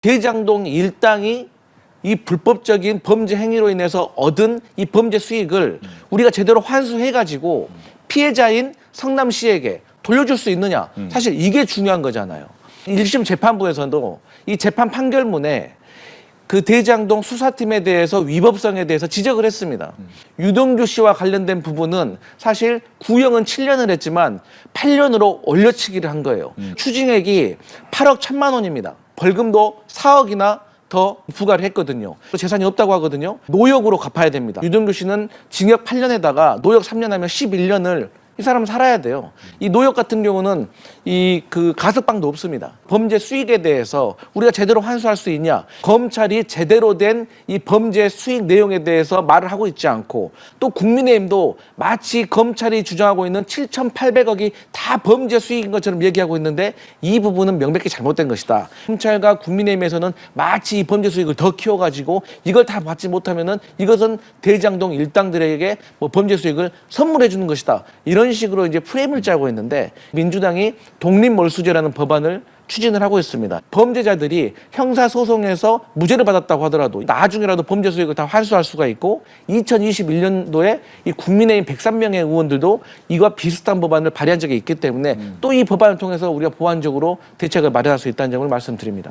대장동 일당이 이 불법적인 범죄 행위로 인해서 얻은 이 범죄 수익을 우리가 제대로 환수해 가지고 피해자인 성남시에게 돌려줄 수 있느냐. 사실 이게 중요한 거잖아요. 1심 재판부에서도 이 재판 판결문에 그 대장동 수사팀에 대해서 위법성에 대해서 지적을 했습니다. 유동규 씨와 관련된 부분은 사실 구형은 7년을 했지만 8년으로 올려치기를 한 거예요. 추징액이 8억 1천만 원입니다. 벌금도 4억이나 더 부과를 했거든요. 재산이 없다고 하거든요. 노역으로 갚아야 됩니다. 유동규 씨는 징역 8년에다가 노역 3년 하면 11년을 이 사람은 살아야 돼요. 이 노역 같은 경우는 이 그 가석방도 없습니다. 범죄 수익에 대해서 우리가 제대로 환수할 수 있냐? 검찰이 제대로 된 이 범죄 수익 내용에 대해서 말을 하고 있지 않고 또 국민의힘도 마치 검찰이 주장하고 있는 7,800억이 다 범죄 수익인 것처럼 얘기하고 있는데 이 부분은 명백히 잘못된 것이다. 검찰과 국민의힘에서는 마치 이 범죄 수익을 더 키워가지고 이걸 다 받지 못하면은 이것은 대장동 일당들에게 뭐 범죄 수익을 선물해 주는 것이다. 이런 식으로 이제 프레임을 짜고 있는데 민주당이 독립몰수죄라는 법안을 추진을 하고 있습니다. 범죄자들이 형사소송에서 무죄를 받았다고 하더라도 나중에라도 범죄 수익을 다 환수할 수가 있고 2021년도에 이 국민의힘 103명의 의원들도 이와 비슷한 법안을 발의한 적이 있기 때문에 또 이 법안을 통해서 우리가 보완적으로 대책을 마련할 수 있다는 점을 말씀드립니다.